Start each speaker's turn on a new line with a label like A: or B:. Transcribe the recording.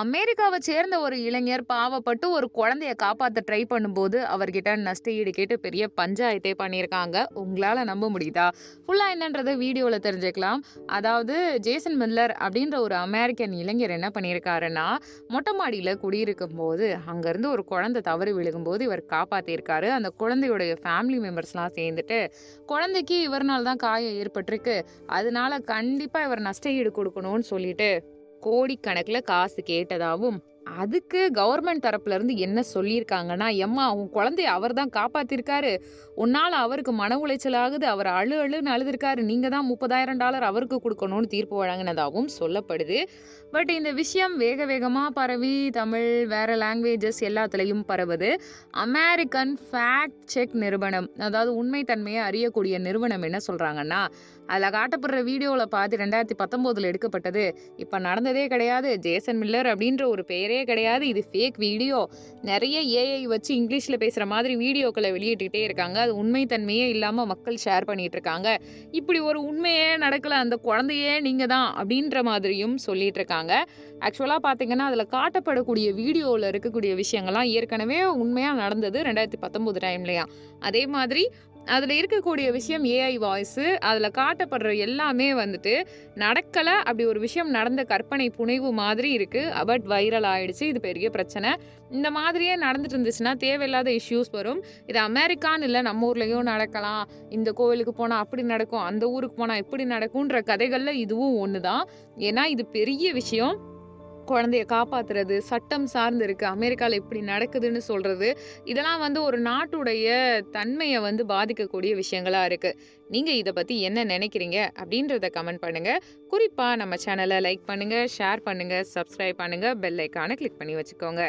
A: அமெரிக்காவை சேர்ந்த ஒரு இளைஞர் பாவப்பட்டு ஒரு குழந்தைய காப்பாற்ற ட்ரை பண்ணும்போது அவர்கிட்ட நஷ்டஈடு கேட்டு பெரிய பஞ்சாயத்தே பண்ணியிருக்காங்க உங்களால் நம்ப முடியுதா? ஃபுல்லாக என்னன்றதை வீடியோவில் தெரிஞ்சுக்கலாம். அதாவது ஜேசன் மில்லர் அப்படின்ற ஒரு அமெரிக்கன் இளைஞர் என்ன பண்ணியிருக்காருன்னா மொட்டை மாடியில் குடியிருக்கும் போது அங்கேருந்து ஒரு குழந்தை தவறி விழுகும்போது இவர் காப்பாற்றியிருக்காரு அந்த குழந்தையுடைய ஃபேமிலி மெம்பர்ஸ்லாம் சேர்ந்துட்டு குழந்தைக்கு இவர்னால தான் காயம் ஏற்பட்டிருக்கு. அதனால கண்டிப்பாக இவர் நஷ்டஈடு கொடுக்கணும்னு சொல்லிட்டு கோடிக்கணக்கில் காசு கேட்டதாகவும் அதுக்கு கவர்மெண்ட் தரப்புலேருந்து என்ன சொல்லியிருக்காங்கன்னா எம்மா உன் குழந்தைய அவர் தான் காப்பாற்றிருக்காரு உன்னால அவருக்கு மன உளைச்சல் ஆகுது. அவர் அழு அழுன்னு அழுதுருக்காரு. நீங்கள் தான் முப்பதாயிரம் டாலர் அவருக்கு கொடுக்கணும்னு தீர்ப்பு வழங்கினதாகவும் சொல்லப்படுது. பட் இந்த விஷயம் வேக வேகமாக பரவி தமிழ் வேறு லாங்குவேஜஸ் எல்லாத்துலேயும் பரவுது. அமெரிக்கன் ஃபேக்ட் செக் நிறுவனம் அதாவது உண்மைத்தன்மையை அறியக்கூடிய நிறுவனம் என்ன சொல்கிறாங்கன்னா அதில் காட்டப்படுற வீடியோவில் பார்த்து ரெண்டாயிரத்தி பத்தொம்போதில் எடுக்கப்பட்டது. இப்போ நடந்ததே கிடையாது. ஜேசன் மில்லர் அப்படின்ற ஒரு பெயரே கிடையாது. இது ஃபேக் வீடியோ நிறைய ஏஐ வச்சு இங்கிலீஷில் பேசுகிற மாதிரி வீடியோக்களை வெளியிட்டுக்கிட்டே இருக்காங்க. அது உண்மைத்தன்மையே இல்லாமல் மக்கள் ஷேர் பண்ணிகிட்டு இருக்காங்க. இப்படி ஒரு உண்மையே நடக்கல அந்த குழந்தையே நீங்கள் தான் அப்படின்ற மாதிரியும் சொல்லிட்டு இருக்காங்க. ஆக்சுவலாக பார்த்தீங்கன்னா அதில் காட்டப்படக்கூடிய வீடியோவில் இருக்கக்கூடிய விஷயங்கள்லாம் ஏற்கனவே உண்மையாக நடந்தது ரெண்டாயிரத்தி பத்தொம்போது டைம்லையா அதே மாதிரி அதில் இருக்கக்கூடிய விஷயம் ஏஐ வாய்ஸு அதில் காட்டப்படுற எல்லாமே வந்துட்டு நடக்கலை. அப்படி ஒரு விஷயம் நடந்த கற்பனை புனைவு மாதிரி இருக்குது பட் வைரல் ஆயிடுச்சு. இது பெரிய பிரச்சனை. இந்த மாதிரியே நடந்துட்டு இருந்துச்சுன்னா தேவையில்லாத இஷ்யூஸ் வரும். இது அமெரிக்கான்னு இல்லை நம்ம ஊர்லேயும் நடக்கலாம். இந்த கோவிலுக்கு போனால் அப்படி நடக்கும். அந்த ஊருக்கு போனால் இப்படி நடக்கும்ன்ற கதைகளில் இதுவும் ஒன்று தான் ஏன்னா இது பெரிய விஷயம். குழந்தைய காப்பாத்துறது சட்டம் சார்ந்து இருக்கு அமெரிக்காவில் இப்படி நடக்குதுன்னு சொல்கிறது இதெல்லாம் வந்து ஒரு நாட்டுடைய தன்மையை வந்து பாதிக்கக்கூடிய விஷயங்களாக இருக்குது நீங்கள் இதை பற்றி என்ன நினைக்கிறீங்க அப்படின்றத கமெண்ட் பண்ணுங்கள் குறிப்பாக நம்ம சேனலை லைக் பண்ணுங்கள் ஷேர் பண்ணுங்கள் சப்ஸ்கிரைப் பண்ணுங்கள் பெல் ஐக்கானை கிளிக் பண்ணி வச்சுக்கோங்க.